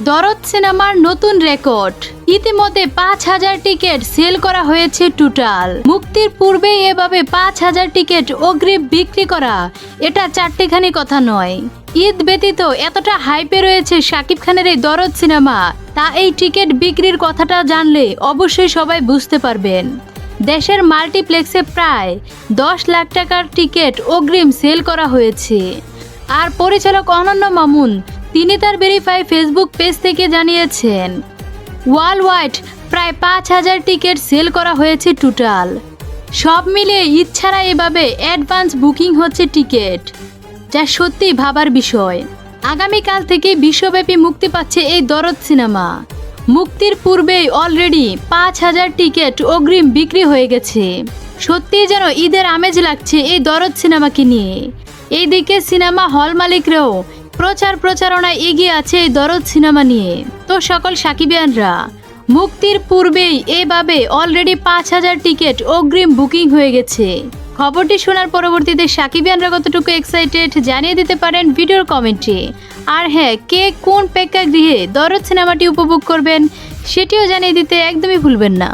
দরদ সিনেমার নতুন রেকর্ড। ইতিমধ্যে পাঁচ হাজার টিকিট সেল করা হয়েছে টোটাল। মুক্তির পূর্বেই এভাবে পাঁচ হাজার টিকিট অগ্রিম বিক্রি করা, এটা চারটেখানি কথা নয়। ঈদ ব্যতীত এতটা হাইপে রয়েছে শাকিব খানের এই দরদ সিনেমা, তা এই টিকিট বিক্রির কথাটা জানলে অবশ্যই সবাই বুঝতে পারবেন। দেশের মাল্টিপ্লেক্সে প্রায় দশ লাখ টাকার টিকিট অগ্রিম সেল করা হয়েছে। আর পরিচালক অনন্য মামুন তিনি তার ভেরিফাই ফেসবুক পেজ থেকে জানিয়েছেন ওয়ার্ল্ড ওয়াইড প্রায় পাঁচ হাজার টিকিট সেল করা হয়েছে টোটাল সব মিলিয়ে ইচ্ছারা এভাবে অ্যাডভান্স বুকিং হচ্ছে টিকিট যা সত্যি ভাবার বিষয়। আগামীকাল থেকে বিশ্বব্যাপী মুক্তি পাচ্ছে এই দরদ সিনেমা। মুক্তির পূর্বেই অলরেডি পাঁচ হাজার টিকিট অগ্রিম বিক্রি হয়ে গেছে। সত্যিই যেন ঈদের আমেজ লাগছে এই দরদ সিনেমাকে নিয়ে। এইদিকে সিনেমা হল মালিকরাও প্রচার প্রচারণায় এগিয়ে আছে এই দরদ সিনেমা নিয়ে। তো সকল সাকিবিয়ানরা, মুক্তির পূর্বেই এভাবে অলরেডি পাঁচ হাজার টিকিট অগ্রিম বুকিং হয়ে গেছে। খবরটি শোনার পরবর্তীতে সাকিবিয়ানরা কতটুকু এক্সাইটেড জানিয়ে দিতে পারেন ভিডিওর কমেন্টে আর হ্যাঁ কে কোন প্রেক্ষাগৃহে দরদ সিনেমাটি উপভোগ করবেন, সেটিও জানিয়ে দিতে একদমই ভুলবেন না।